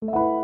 you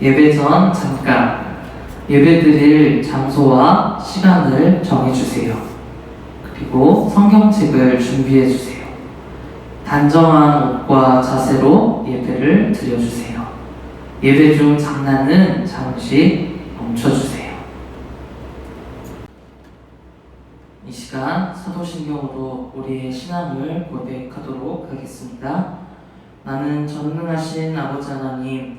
예배 전 잠깐 예배 드릴 장소와 시간을 정해주세요. 그리고 성경책을 준비해주세요. 단정한 옷과 자세로 예배를 드려주세요. 예배 중 장난은 잠시 멈춰주세요. 이 시간 사도신경으로 우리의 신앙을 고백하도록 하겠습니다. 나는 전능하신 아버지 하나님,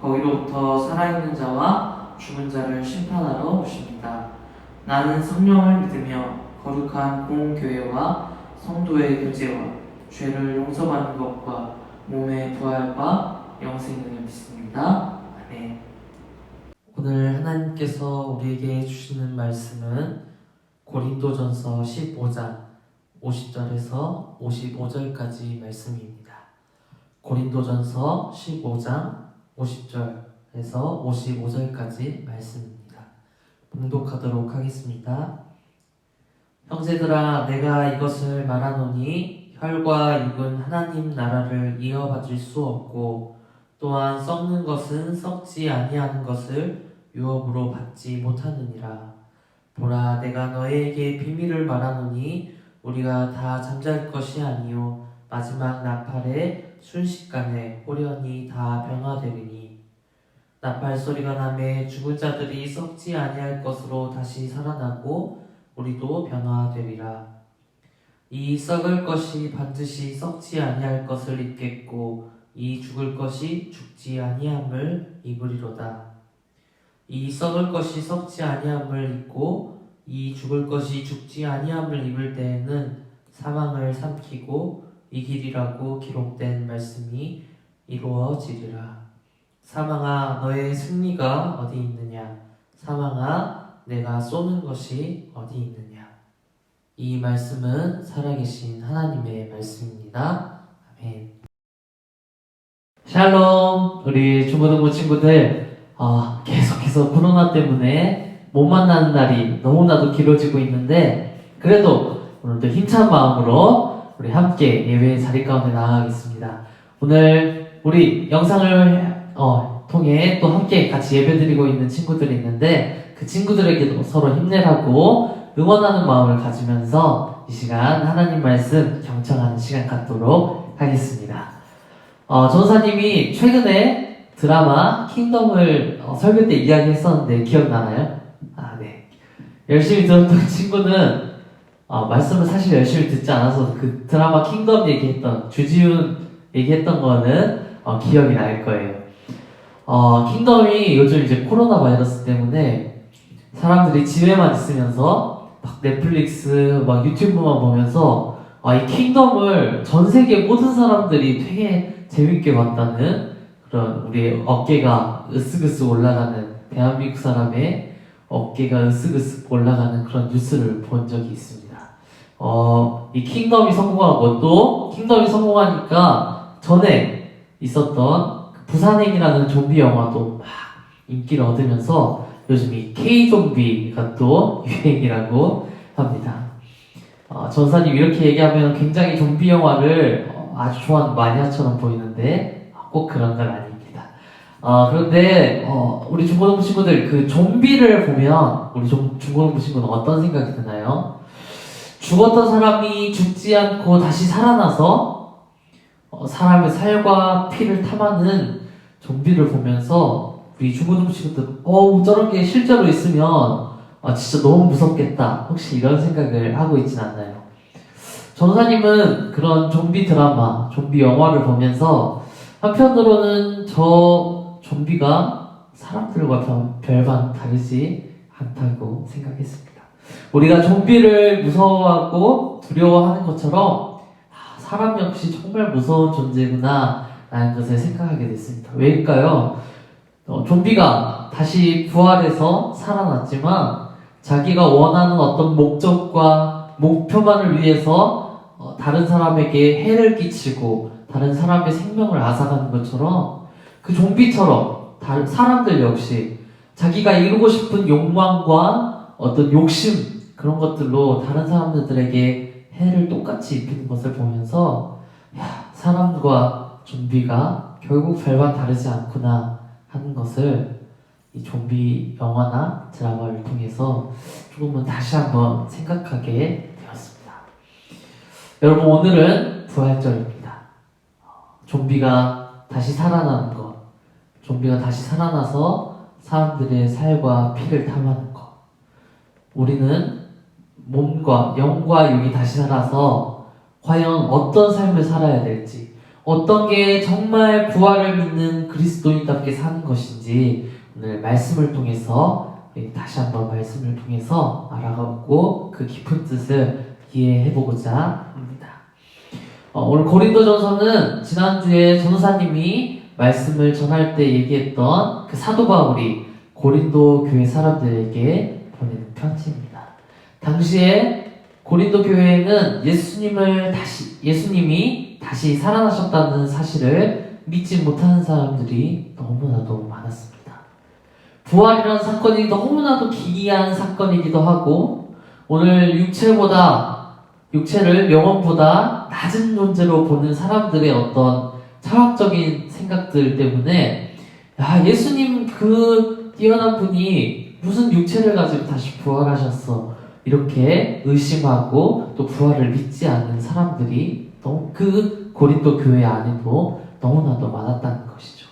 거기로부터 살아있는 자와 죽은 자를 심판하러 오십니다. 나는 성령을 믿으며 거룩한 공교회와 성도의 교제와 죄를 용서받는 것과 몸의 부활과 영생을 믿습니다. 아멘. 오늘 하나님께서 우리에게 주시는 말씀은 고린도전서 15장 50절에서 55절까지 말씀입니다. 고린도전서 15장 50절에서 55절까지 말씀입니다. 봉독하도록 하겠습니다. 형제들아 내가 이것을 말하노니 혈과 육은 하나님 나라를 이어받을 수 없고 또한 썩는 것은 썩지 아니하는 것을 유업으로 받지 못하느니라. 보라 내가 너희에게 비밀을 말하노니 우리가 다 잠잘 것이 아니요 마지막 나팔에 순식간에 호련히 다 변화되리니 나팔 소리가 나매 죽은 자들이 썩지 아니할 것으로 다시 살아나고 우리도 변화되리라. 이 썩을 것이 반드시 썩지 아니할 것을 입겠고 이 죽을 것이 죽지 아니함을 입으리로다. 이 썩을 것이 썩지 아니함을 입고 이 죽을 것이 죽지 아니함을 입을 때에는 사망을 삼키고 이 길이라고 기록된 말씀이 이루어지리라. 사망아 너의 승리가 어디 있느냐? 사망아 내가 쏘는 것이 어디 있느냐? 이 말씀은 살아계신 하나님의 말씀입니다. 아멘. 샬롬 우리 중고등부 친구들 어, 계속해서 코로나 때문에 못 만나는 날이 너무나도 길어지고 있는데 그래도 오늘도 힘찬 마음으로 우리 함께 예배의 자리 가운데 나아가겠습니다. 오늘 우리 영상을 어, 통해 또 함께 같이 예배드리고 있는 친구들이 있는데 그 친구들에게도 서로 힘내라고 응원하는 마음을 가지면서 이 시간 하나님 말씀 경청하는 시간 갖도록 하겠습니다. 어, 전사님이 최근에 드라마 킹덤을 어, 설교 때 이야기했었는데 기억나나요? 아, 네. 열심히 들었던 친구는 어, 말씀을 사실 열심히 듣지 않아서 그 드라마 킹덤 얘기했던 주지훈 얘기했던 거는 어, 기억이 날 거예요. 어, 킹덤이 요즘 이제 코로나 바이러스 때문에 사람들이 집에만 있으면서 막 넷플릭스, 막 유튜브만 보면서 아, 이 킹덤을 전 세계 모든 사람들이 되게 재밌게 봤다는 그런 우리의 어깨가 으쓱으쓱 올라가는 대한민국 사람의 어깨가 으쓱으쓱 올라가는 그런 뉴스를 본 적이 있습니다. 어, 이 킹덤이 성공하고 또 킹덤이 성공하니까 전에 있었던 그 부산행이라는 좀비 영화도 막 인기를 얻으면서 요즘 이 K 좀비가 또 유행이라고 합니다. 어, 전사님 이렇게 얘기하면 굉장히 좀비 영화를 어, 아주 좋아하는 마니아처럼 보이는데 꼭 그런 건 아닙니다. 어, 그런데 어, 우리 중고등부 친구들 그 좀비를 보면 우리 중, 중고등부 친구는 어떤 생각이 드나요? 죽었던 사람이 죽지 않고 다시 살아나서 어, 사람의 살과 피를 탐하는 좀비를 보면서 우리 중고등부 친구들 어우 저런 게 실제로 있으면 아, 진짜 너무 무섭겠다. 혹시 이런 생각을 하고 있진 않나요? 전사님은 그런 좀비 드라마, 좀비 영화를 보면서 한편으로는 저 좀비가 사람들과 별- 별반 다르지 않다고 생각했습니다. 우리가 좀비를 무서워하고 두려워하는 것처럼 아, 사람 역시 정말 무서운 존재구나 라는 것을 생각하게 됐습니다. 왜일까요? 어, 좀비가 다시 부활해서 살아났지만 자기가 원하는 어떤 목적과 목표만을 위해서 어, 다른 사람에게 해를 끼치고 다른 사람의 생명을 앗아가는 것처럼 그 좀비처럼 사람들 역시 자기가 이루고 싶은 욕망과 어떤 욕심 그런 것들로 다른 사람들에게 해를 똑같이 입히는 것을 보면서 야, 사람과 좀비가 결국 별반 다르지 않구나 하는 것을 이 좀비 영화나 드라마를 통해서 조금은 다시 한번 생각하게 되었습니다. 여러분 오늘은 부활절입니다. 어, 좀비가 다시 살아나는 것, 좀비가 다시 살아나서 사람들의 살과 피를 탐하는 것. 우리는 몸과 영과 육이 다시 살아서 과연 어떤 삶을 살아야 될지, 어떤 게 정말 부활을 믿는 그리스도인답게 사는 것인지 오늘 말씀을 통해서 다시 한번 말씀을 통해서 알아가고 그 깊은 뜻을 이해해보고자 합니다. 어, 오늘 고린도전서는 지난주에 전도사님이 말씀을 전할 때 얘기했던 그 사도 바울이 고린도 교회 사람들에게 보내는 편지입니다. 당시에 고린도 교회에는 예수님을 다시 예수님이 다시 살아나셨다는 사실을 믿지 못하는 사람들이 너무나도 많았습니다. 부활이라는 사건이 너무나도 기이한 사건이기도 하고 오늘 육체보다 육체를 영혼보다 낮은 존재로 보는 사람들의 어떤 철학적인 생각들 때문에 야 예수님 그 뛰어난 분이 무슨 육체를 가지고 다시 부활하셨어 이렇게 의심하고 또 부활을 믿지 않는 사람들이 너무 그 고린도 교회 안에도 너무나도 많았다는 것이죠.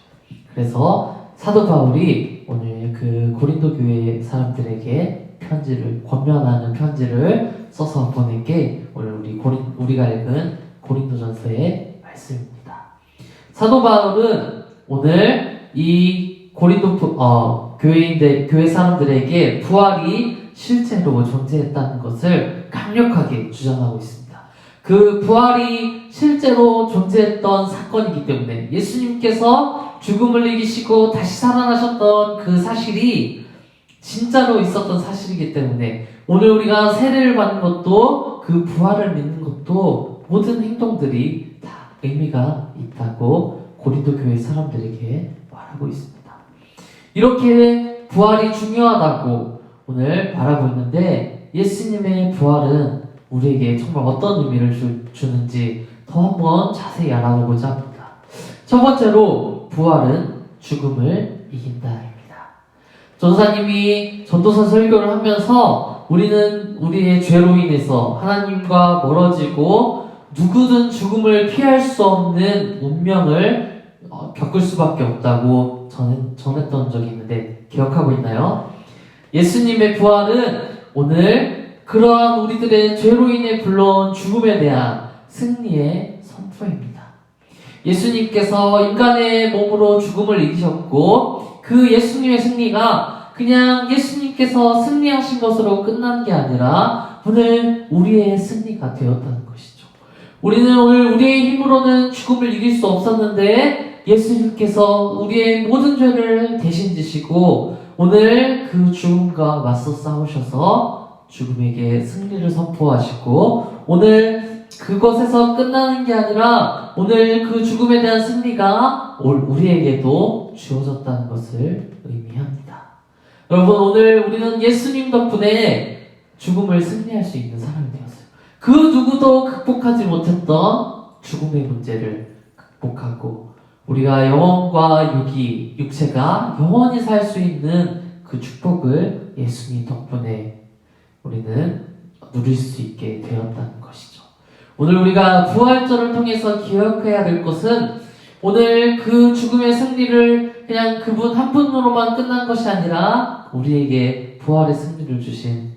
그래서 사도 바울이 오늘 그 고린도 교회 사람들에게 편지를 권면하는 편지를 써서 보낸 게 오늘 우리 고린 우리가 읽은 고린도전서의 말씀입니다. 사도 바울은 오늘 이 고린도 부- 어, 교회인들 교회 사람들에게 부활이 실제로 존재했다는 것을 강력하게 주장하고 있습니다. 그 부활이 실제로 존재했던 사건이기 때문에 예수님께서 죽음을 이기시고 다시 살아나셨던 그 사실이 진짜로 있었던 사실이기 때문에 오늘 우리가 세례를 받는 것도 그 부활을 믿는 것도 모든 행동들이 다 의미가 있다고 고린도 교회 사람들에게 말하고 있습니다. 이렇게 부활이 중요하다고 오늘 말하고 있는데 예수님의 부활은 우리에게 정말 어떤 의미를 주, 주는지 더 한번 자세히 알아보고자 합니다. 첫 번째로 부활은 죽음을 이긴다입니다. 전도사님이 전도사 설교를 하면서 우리는 우리의 죄로 인해서 하나님과 멀어지고 누구든 죽음을 피할 수 없는 운명을 어, 겪을 수밖에 없다고 전, 전했던 적이 있는데 기억하고 있나요? 예수님의 부활은 오늘 그러한 우리들의 죄로 인해 불러온 죽음에 대한 승리의 선포입니다. 예수님께서 인간의 몸으로 죽음을 이기셨고 그 예수님의 승리가 그냥 예수님께서 승리하신 것으로 끝난 게 아니라 오늘 우리의 승리가 되었다는 것이죠. 우리는 오늘 우리의 힘으로는 죽음을 이길 수 없었는데 예수님께서 우리의 모든 죄를 대신 지시고 오늘 그 죽음과 맞서 싸우셔서 죽음에게 승리를 선포하시고 오늘 그것에서 끝나는 게 아니라 오늘 그 죽음에 대한 승리가 올 우리에게도 주어졌다는 것을 의미합니다. 여러분 오늘 우리는 예수님 덕분에 죽음을 승리할 수 있는 사람이 되었어요. 그 누구도 극복하지 못했던 죽음의 문제를 극복하고 우리가 영혼과 육이 육체가 영원히 살 수 있는 그 축복을 예수님 덕분에 우리는 누릴 수 있게 되었다는 것이죠. 오늘 우리가 부활절을 통해서 기억해야 될 것은 오늘 그 죽음의 승리를 그냥 그분 한 분으로만 끝난 것이 아니라 우리에게 부활의 승리를 주신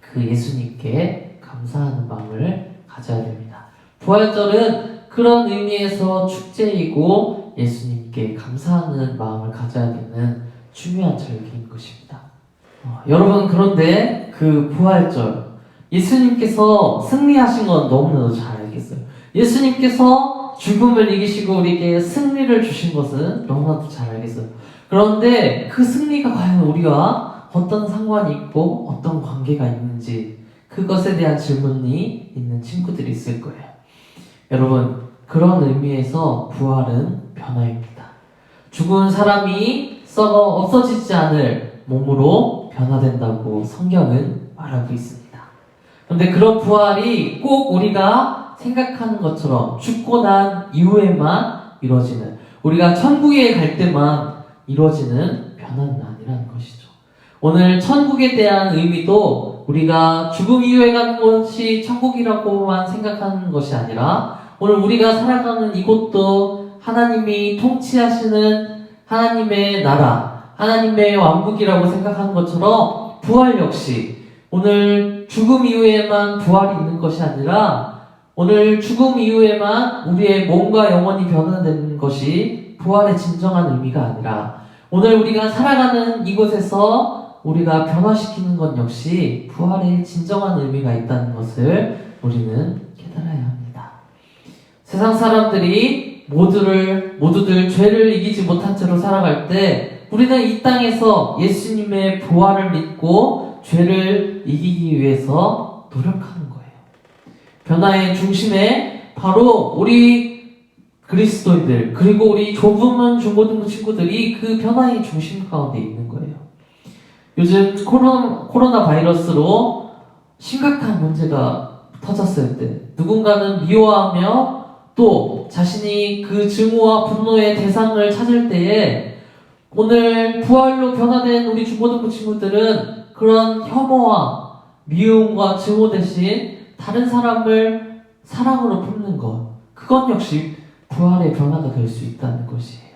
그 예수님께 감사하는 마음을 가져야 됩니다. 부활절은 그런 의미에서 축제이고 예수님께 감사하는 마음을 가져야 되는 중요한 절기인 것입니다. 어, 여러분 그런데 그 부활절 예수님께서 승리하신 건 너무나도 잘 알겠어요. 예수님께서 죽음을 이기시고 우리에게 승리를 주신 것은 너무나도 잘 알겠어요. 그런데 그 승리가 과연 우리와 어떤 상관이 있고 어떤 관계가 있는지 그것에 대한 질문이 있는 친구들이 있을 거예요. 여러분, 그런 의미에서 부활은 변화입니다. 죽은 사람이 썩어 없어지지 않을 몸으로 변화된다고 성경은 말하고 있습니다. 그런데 그런 부활이 꼭 우리가 생각하는 것처럼 죽고 난 이후에만 이루어지는 우리가 천국에 갈 때만 이루어지는 변화는 아니라는 것이죠. 오늘 천국에 대한 의미도 우리가 죽음 이후에 가는 것이 천국이라고만 생각하는 것이 아니라 오늘 우리가 살아가는 이곳도 하나님이 통치하시는 하나님의 나라, 하나님의 왕국이라고 생각하는 것처럼 부활 역시 오늘 죽음 이후에만 부활이 있는 것이 아니라 오늘 죽음 이후에만 우리의 몸과 영혼이 변화되는 것이 부활의 진정한 의미가 아니라 오늘 우리가 살아가는 이곳에서 우리가 변화시키는 것 역시 부활의 진정한 의미가 있다는 것을 우리는 깨달아야 합니다. 세상 사람들이 모두를 모두들 죄를 이기지 못한 채로 살아갈 때 우리는 이 땅에서 예수님의 부활을 믿고 죄를 이기기 위해서 노력하는 거예요. 변화의 중심에 바로 우리 그리스도인들 그리고 우리 조부문 중고등부 친구들이 그 변화의 중심 가운데 있는 거예요. 요즘 코로나, 코로나 바이러스로 심각한 문제가 터졌을 때 누군가는 미워하며 또 자신이 그 증오와 분노의 대상을 찾을 때에 오늘 부활로 변화된 우리 중고등부 친구들은 그런 혐오와 미움과 증오 대신 다른 사람을 사랑으로 품는 것 그것 역시 부활의 변화가 될 수 있다는 것이에요.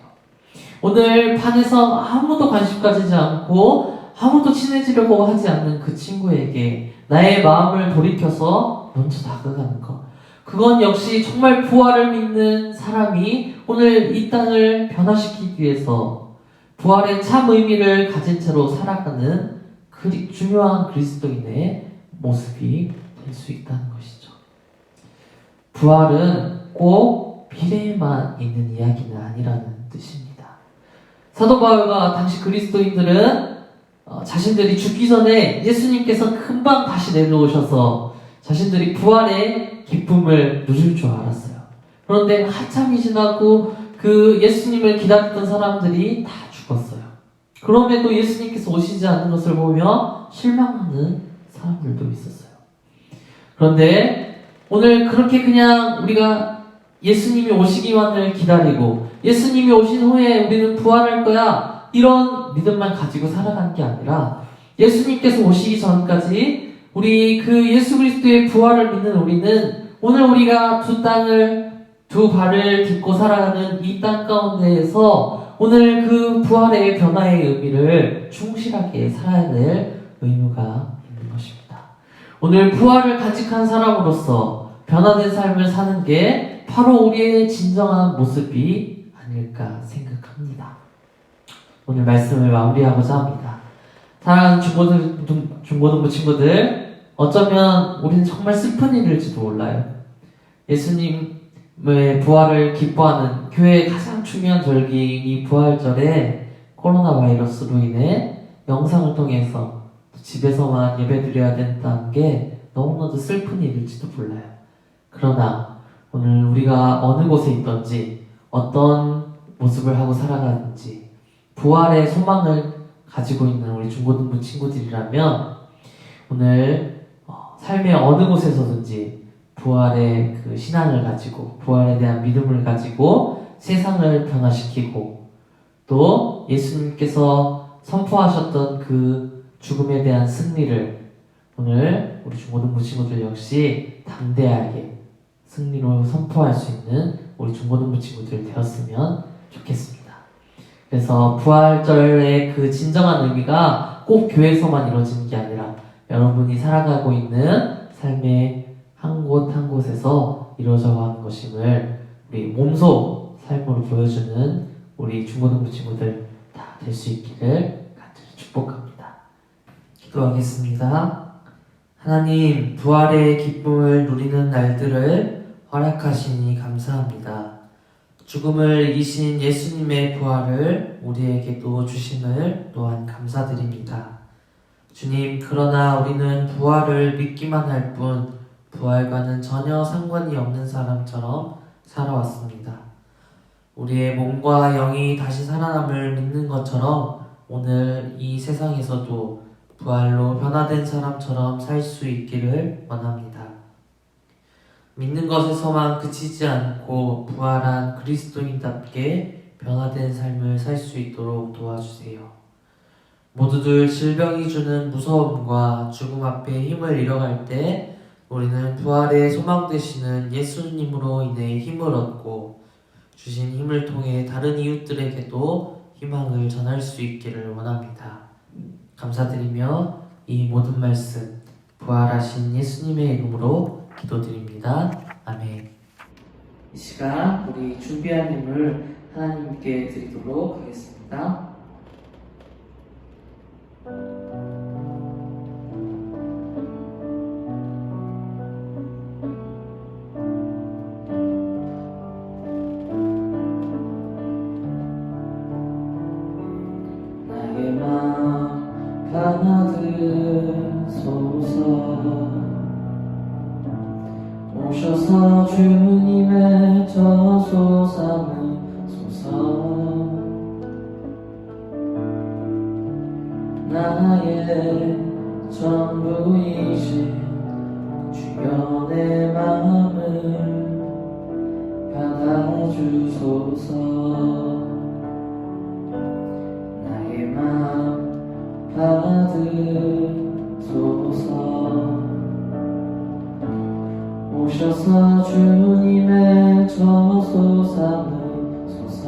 오늘 반에서 아무도 관심 가지지 않고 아무도 친해지려고 하지 않는 그 친구에게 나의 마음을 돌이켜서 먼저 다가가는 것. 그건 역시 정말 부활을 믿는 사람이 오늘 이 땅을 변화시키기 위해서 부활의 참 의미를 가진 채로 살아가는 그 중요한 그리스도인의 모습이 될 수 있다는 것이죠. 부활은 꼭 미래에만 있는 이야기는 아니라는 뜻입니다. 사도 바울과 당시 그리스도인들은 어, 자신들이 죽기 전에 예수님께서 금방 다시 내려오셔서 자신들이 부활의 기쁨을 누릴 줄 알았어요. 그런데 한참이 지나고 그 예수님을 기다렸던 사람들이 다 죽었어요. 그럼에도 예수님께서 오시지 않는 것을 보며 실망하는 사람들도 있었어요. 그런데 오늘 그렇게 그냥 우리가 예수님이 오시기만을 기다리고 예수님이 오신 후에 우리는 부활할 거야 이런 믿음만 가지고 살아가는 게 아니라 예수님께서 오시기 전까지 우리 그 예수 그리스도의 부활을 믿는 우리는 오늘 우리가 두 땅을 두 발을 딛고 살아가는 이 땅 가운데에서 오늘 그 부활의 변화의 의미를 충실하게 살아야 될 의무가 있는 것입니다. 오늘 부활을 간직한 사람으로서 변화된 삶을 사는 게 바로 우리의 진정한 모습이 아닐까 생각합니다. 오늘 말씀을 마무리하고자 합니다. 사랑하는 중고등, 중고등부 친구들, 어쩌면 우리는 정말 슬픈 일일지도 몰라요. 예수님의 부활을 기뻐하는 교회의 가장 중요한 절기인 이 부활절에 코로나 바이러스로 인해 영상을 통해서 집에서만 예배 드려야 된다는 게 너무나도 슬픈 일일지도 몰라요. 그러나 오늘 우리가 어느 곳에 있던지 어떤 모습을 하고 살아가는지 부활의 소망을 가지고 있는 우리 중고등부 친구들이라면 오늘 어, 삶의 어느 곳에서든지 부활의 그 신앙을 가지고 부활에 대한 믿음을 가지고 세상을 변화시키고 또 예수님께서 선포하셨던 그 죽음에 대한 승리를 오늘 우리 중고등부 친구들 역시 담대하게 승리로 선포할 수 있는 우리 중고등부 친구들 되었으면 좋겠습니다. 그래서 부활절의 그 진정한 의미가 꼭 교회에서만 이루어지는 게 아니라 여러분이 살아가고 있는 삶의 한 곳 한 곳에서 이루어져 가는 것임을 우리 몸소 삶으로 보여주는 우리 중고등부 친구들 다 될 수 있기를 간절히 축복합니다. 기도하겠습니다. 하나님, 부활의 기쁨을 누리는 날들을 허락하시니 감사합니다. 죽음을 이기신 예수님의 부활을 우리에게도 주심을 또한 감사드립니다. 주님, 그러나 우리는 부활을 믿기만 할 뿐, 부활과는 전혀 상관이 없는 사람처럼 살아왔습니다. 우리의 몸과 영이 다시 살아남을 믿는 것처럼 오늘 이 세상에서도 부활로 변화된 사람처럼 살 수 있기를 원합니다. 믿는 것에서만 그치지 않고 부활한 그리스도인답게 변화된 삶을 살 수 있도록 도와주세요. 모두들 질병이 주는 무서움과 죽음 앞에 힘을 잃어갈 때 우리는 부활의 소망 되시는 예수님으로 인해 힘을 얻고 주신 힘을 통해 다른 이웃들에게도 희망을 전할 수 있기를 원합니다. 감사드리며 이 모든 말씀 부활하신 예수님의 이름으로 기도드립니다. 아멘. 이 시간 우리 준비한 힘을 하나님께 드리도록 하겠습니다. 나의 전부이신 주여 내 마음을 받아주소서. 나의 마음 받으소서. 오셔서 주님의 저소 삼으소서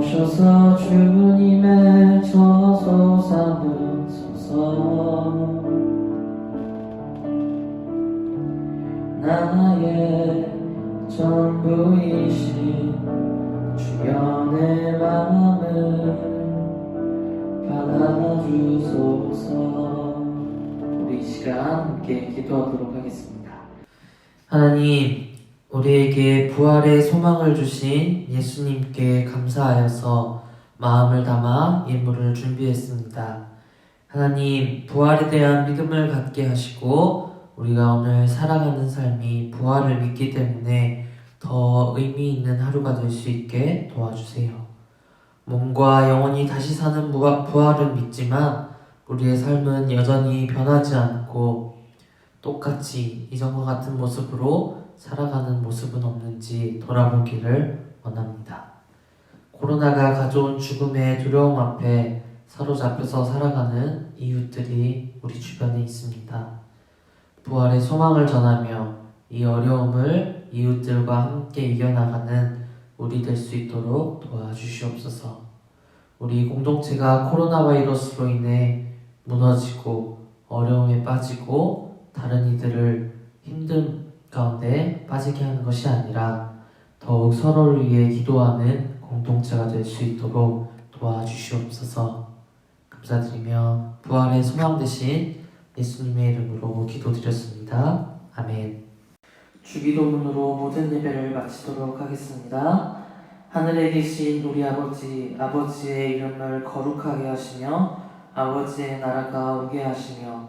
오셔서 주님의 저소 삼으소서 나의 전부이신 내 마음을 받아주소서 우리 이 시간 함께 기도하도록 하겠습니다. 하나님, 우리에게 부활의 소망을 주신 예수님께 감사하여서 마음을 담아 예물을 준비했습니다. 하나님, 부활에 대한 믿음을 갖게 하시고, 우리가 오늘 살아가는 삶이 부활을 믿기 때문에 더 의미 있는 하루가 될 수 있게 도와주세요. 몸과 영혼이 다시 사는 부활- 부활은 믿지만, 우리의 삶은 여전히 변하지 않고, 똑같이 이전과 같은 모습으로 살아가는 모습은 없는지 돌아보기를 원합니다. 코로나가 가져온 죽음의 두려움 앞에 사로잡혀서 살아가는 이웃들이 우리 주변에 있습니다. 부활의 소망을 전하며 이 어려움을 이웃들과 함께 이겨나가는 우리 될 수 있도록 도와주시옵소서. 우리 공동체가 코로나 바이러스로 인해 무너지고 어려움에 빠지고 다른 이들을 힘든 가운데 빠지게 하는 것이 아니라 더욱 서로를 위해 기도하는 공동체가 될 수 있도록 도와주시옵소서. 감사드리며 부활의 소망 되신 예수님의 이름으로 기도드렸습니다. 아멘. 주기도문으로 모든 예배를 마치도록 하겠습니다. 하늘에 계신 우리 아버지, 아버지의 이름을 거룩하게 하시며 아버지의 나라가 오게 하시며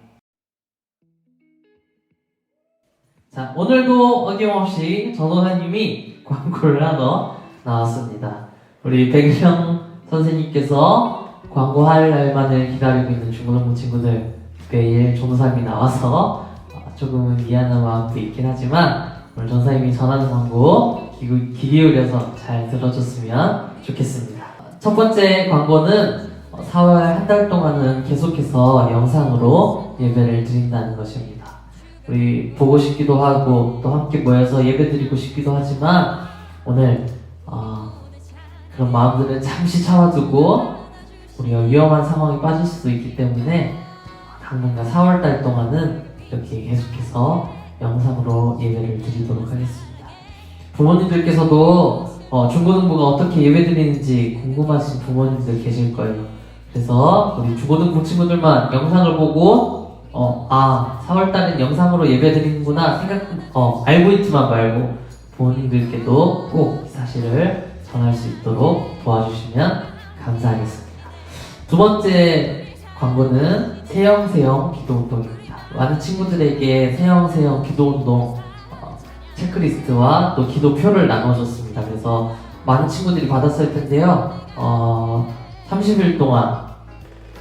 자, 오늘도 어김없이 전호사님이 광고를 하러 나왔습니다. 우리 백일영 선생님께서 광고할 날만을 기다리고 있는 중고등부 친구들 매일 전호사님이 나와서 어, 조금은 미안한 마음도 있긴 하지만 오늘 전사님이 전하는 광고 귀, 귀 기울여서 잘 들어줬으면 좋겠습니다. 첫 번째 광고는 4월 한 달 동안은 계속해서 영상으로 예배를 드린다는 것입니다. 우리 보고 싶기도 하고 또 함께 모여서 예배 드리고 싶기도 하지만 오늘 어, 그런 마음들은 잠시 참아두고 우리가 위험한 상황에 빠질 수도 있기 때문에 당분간 4월 달 동안은 이렇게 계속해서 영상으로 예배를 드리도록 하겠습니다. 부모님들께서도 어, 중고등부가 어떻게 예배 드리는지 궁금하신 부모님들 계실 거예요. 그래서 우리 중고등부 친구들만 영상을 보고 어, 아 4월달엔 영상으로 예배 드리는구나 생각 어, 알고 있지만 말고 부모님들께도 꼭이 사실을 전할 수 있도록 도와주시면 감사하겠습니다. 두 번째 광고는 세영세영 기도운동입니다. 많은 친구들에게 세영세영 기도운동 어, 체크리스트와 또 기도표를 나눠줬습니다. 그래서 많은 친구들이 받았을 텐데요. 어, 30일 동안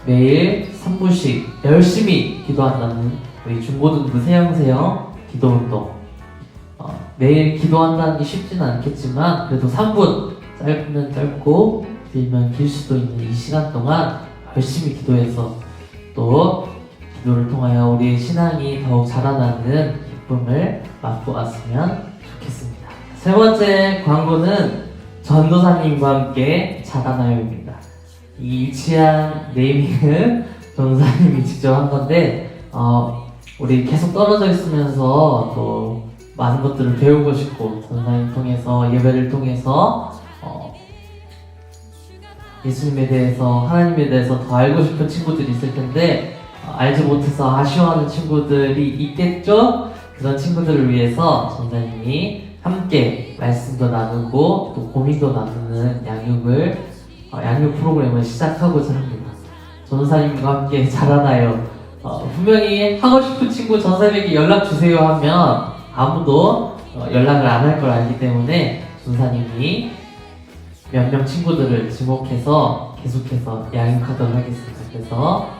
매일 3분씩 열심히 기도한다는 우리 중고등부 세영세영 기도운동. 어, 매일 기도한다는 게 쉽지는 않겠지만 그래도 3분 짧으면 짧고 길면 길 수도 있는 이 시간 동안 열심히 기도해서 또 기도를 통하여 우리의 신앙이 더욱 자라나는 기쁨을 맛보았으면 좋겠습니다. 세 번째 광고는 전도사님과 함께 자라나요입니다. 이 유치한 네이밍은 전도사님이 직접 한 건데 어, 우리 계속 떨어져 있으면서 또 많은 것들을 배우고 싶고 전도사님 통해서 예배를 통해서 어, 예수님에 대해서 하나님에 대해서 더 알고 싶은 친구들이 있을 텐데 어, 알지 못해서 아쉬워하는 친구들이 있겠죠? 그런 친구들을 위해서 전사님이 함께 말씀도 나누고 또 고민도 나누는 양육을 어, 양육 프로그램을 시작하고자 합니다. 전사님과 함께 자라나요. 어, 분명히 하고 싶은 친구 전사님에게 연락 주세요 하면 아무도 어, 연락을 안 할 걸 알기 때문에 전사님이 몇 명 친구들을 지목해서 계속해서 양육하도록 하겠습니다. 그래서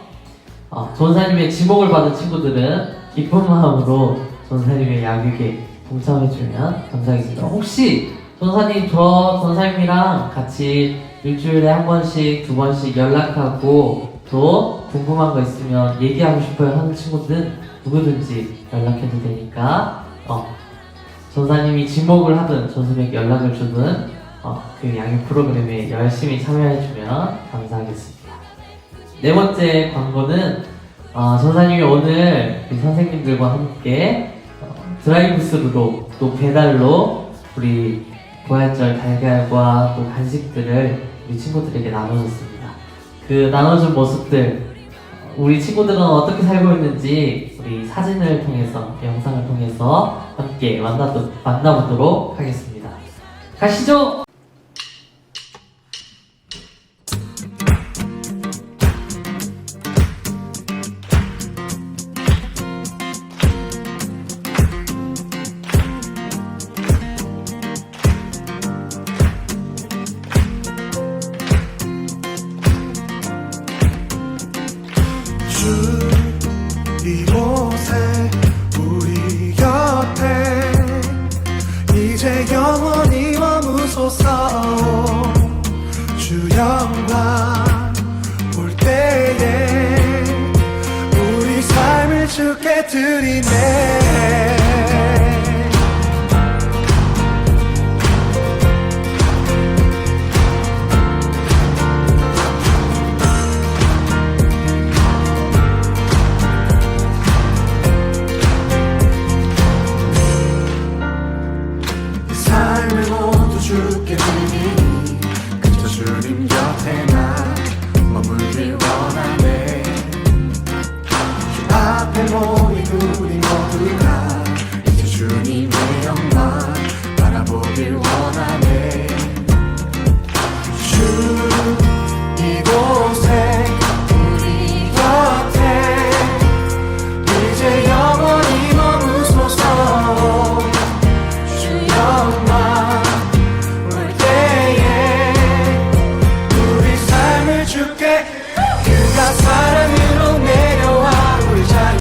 어, 전사님의 지목을 받은 친구들은 기쁜 마음으로 전사님의 양육에 동참해주면 감사하겠습니다. 혹시 전사님 저 전사님이랑 같이 일주일에 한 번씩 두 번씩 연락하고 또 궁금한 거 있으면 얘기하고 싶어요 하는 친구들은 누구든지 연락해도 되니까 어, 전사님이 지목을 하든 전사님에게 연락을 주든 어, 그 양육 프로그램에 열심히 참여해주면 감사하겠습니다. 네 번째 광고는 어, 전사님이 오늘 우리 선생님들과 함께 어, 드라이브스루로 또 배달로 우리 부활절 달걀과 또 간식들을 우리 친구들에게 나눠줬습니다. 그 나눠준 모습들 우리 친구들은 어떻게 살고 있는지 우리 사진을 통해서 영상을 통해서 함께 만나도, 만나보도록 하겠습니다. 가시죠.